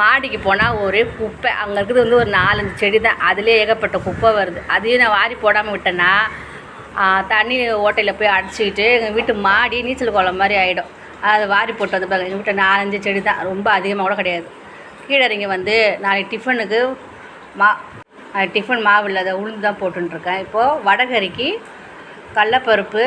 மாடிக்கு போனால் ஒரு குப்பை. அங்கே இருக்கிறது வந்து ஒரு நாலஞ்சு செடி தான். அதுலேயே ஏகப்பட்ட குப்பை வருது. அதையும் நான் வாரி போடாமல் விட்டேன்னா தண்ணி ஓட்டையில் போய் அடிச்சுக்கிட்டு எங்கள் வீட்டு மாடி நீச்சல் குளம் மாதிரி ஆகிடும் அதை வாரி போட்டு வந்து பாருங்கள் எங்கள் வீட்டில் நாலஞ்சு செடி தான். ரொம்ப அதிகமாக கூட கிடையாது. கீழே இறங்கி வந்து நாளைக்கு டிஃபனுக்கு மா டிஃபன் மாவு இல்லாத உளுந்து தான் போட்டுருக்கேன் இப்போது வடகறிக்கு கடலப்பருப்பு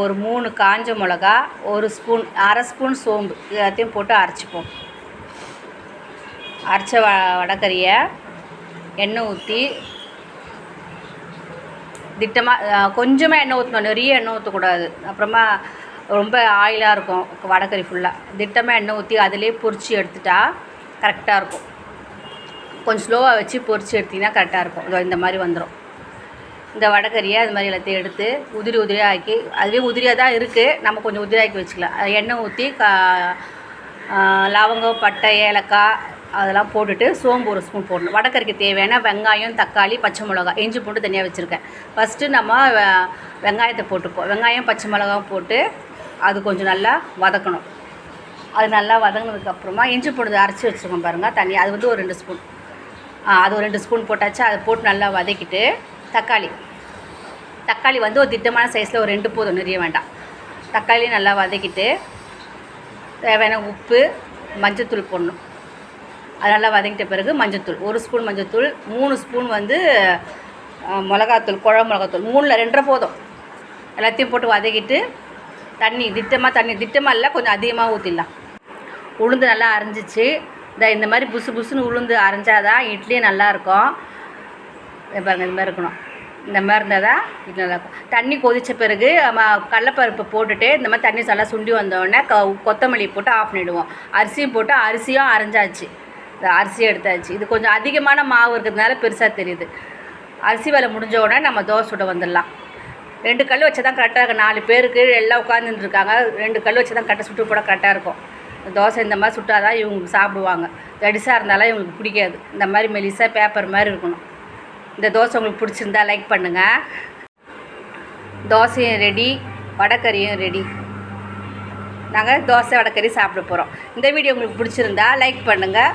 ஒரு மூணு காஞ்ச மிளகா ஒரு ஸ்பூன் அரை ஸ்பூன் சோம்பு. எல்லாத்தையும் போட்டு அரைச்சிப்போம். அரைச்ச வ வடக்கறியை எண்ணெய் ஊற்றி திட்டமாக கொஞ்சமாக எண்ணெய் ஊற்றணும் நிறைய எண்ணெய் ஊற்றக்கூடாது அப்புறமா ரொம்ப ஆயிலாக இருக்கும் வடக்கறி ஃபுல்லாக திட்டமாக எண்ணெய் ஊற்றி அதிலே பொரிச்சு எடுத்துட்டா கரெக்டாக இருக்கும். கொஞ்சம் ஸ்லோவாக வச்சு பொரிச்சு எடுத்திங்கன்னா கரெக்டாக இருக்கும். இதோ இந்த மாதிரி வந்துடும் இந்த வடக்கறியை அது மாதிரி எல்லாத்தையும் எடுத்து உதிரி உதிரியாக ஆக்கி அதுவே உதிரியாக தான் இருக்குது நம்ம கொஞ்சம் உதிரியாக்கி வச்சுக்கலாம். எண்ணெய் ஊற்றி கா லவங்கம் பட்டை ஏலக்காய் அதெல்லாம் போட்டுட்டு சோம்பு ஒரு ஸ்பூன் போடணும். வடக்கறிக்கு தேவையான வெங்காயம் தக்காளி பச்சை மிளகா இஞ்சி பூண்டு தனியாக வச்சுருக்கேன். ஃபஸ்ட்டு நம்ம வெங்காயத்தை போட்டுப்போம் வெங்காயம் பச்சை மிளகாவும் போட்டு அது கொஞ்சம் நல்லா வதக்கணும். அது நல்லா வதங்கினதுக்கப்புறமா இஞ்சி பூண்டு அரைச்சி வச்சுருக்கோம் பாருங்கள் தண்ணி அது வந்து ஒரு ரெண்டு ஸ்பூன். அது ஒரு ரெண்டு ஸ்பூன் போட்டாச்சு. அதை போட்டு நல்லா வதக்கிட்டு தக்காளி. தக்காளி வந்து ஒரு திட்டமான சைஸில் ஒரு ரெண்டு போதும் நிறைய வேண்டாம். தக்காளி நல்லா வதக்கிட்டு தேவையான உப்பு மஞ்சத்தூள் போடணும். அது நல்லா வதங்கிட்ட பிறகு மஞ்சத்தூள். ஒரு ஸ்பூன் மஞ்சத்தூள் மூணு ஸ்பூன் வந்து மிளகாத்தூள் குழம்பு மிளகாத்தூள். மூணில் ரெண்டரை போதும். எல்லாத்தையும் போட்டு வதக்கிட்டு தண்ணி திட்டமாக தண்ணி திட்டமாக இல்லை கொஞ்சம் அதிகமாக ஊற்றிடலாம் உளுந்து நல்லா அரைஞ்சிச்சு. இந்த இந்த மாதிரி புசு புசுன்னு உளுந்து அரைஞ்சாதான் இட்லியும் நல்லாயிருக்கும். பாருங்கள் பாருங்க இந்த மாதிரி இருக்கணும். இந்த மாதிரி இருந்தால் தான் இட்லி நல்லாயிருக்கும். தண்ணி கொதித்த பிறகு நம்ம கடலப்பருப்பு போட்டுட்டு இந்த மாதிரி தண்ணி நல்லா சுண்டி வந்தோடனே கொத்தமல்லி போட்டு ஆஃப் பண்ணிவிடுவோம் அரிசியும் போட்டு அரிசியும் அரைஞ்சாச்சு. அரிசி எடுத்தாச்சு. இது கொஞ்சம் அதிகமான மாவு இருக்கிறதுனால பெருசாக தெரியுது. அரிசி வேலை முடிஞ்ச உடனே நம்ம தோசை சுட வந்துடலாம். ரெண்டு கல் வச்சு தான் கரெக்டாக இருக்கும். நாலு பேருக்கு எல்லாம் உட்காந்துருக்காங்க ரெண்டு கல் வச்சு தான் கரெக்டாக சுட்டு போட கரெக்டாக இருக்கும். தோசை இந்த மாதிரி சுட்டால் தான் இவங்க சாப்பிடுவாங்க. தடிசாக இருந்தாலும் இவங்களுக்கு பிடிக்காது. இந்த மாதிரி மெலிசாக பேப்பர் மாதிரி இருக்கணும். இந்த தோசை உங்களுக்கு பிடிச்சிருந்தா லைக் பண்ணுங்கள் தோசையும் ரெடி வடக்கறியும் ரெடி நாங்கள் தோசை வடக்கறி சாப்பிட போகிறோம் இந்த வீடியோ உங்களுக்கு பிடிச்சிருந்தா லைக் பண்ணுங்கள்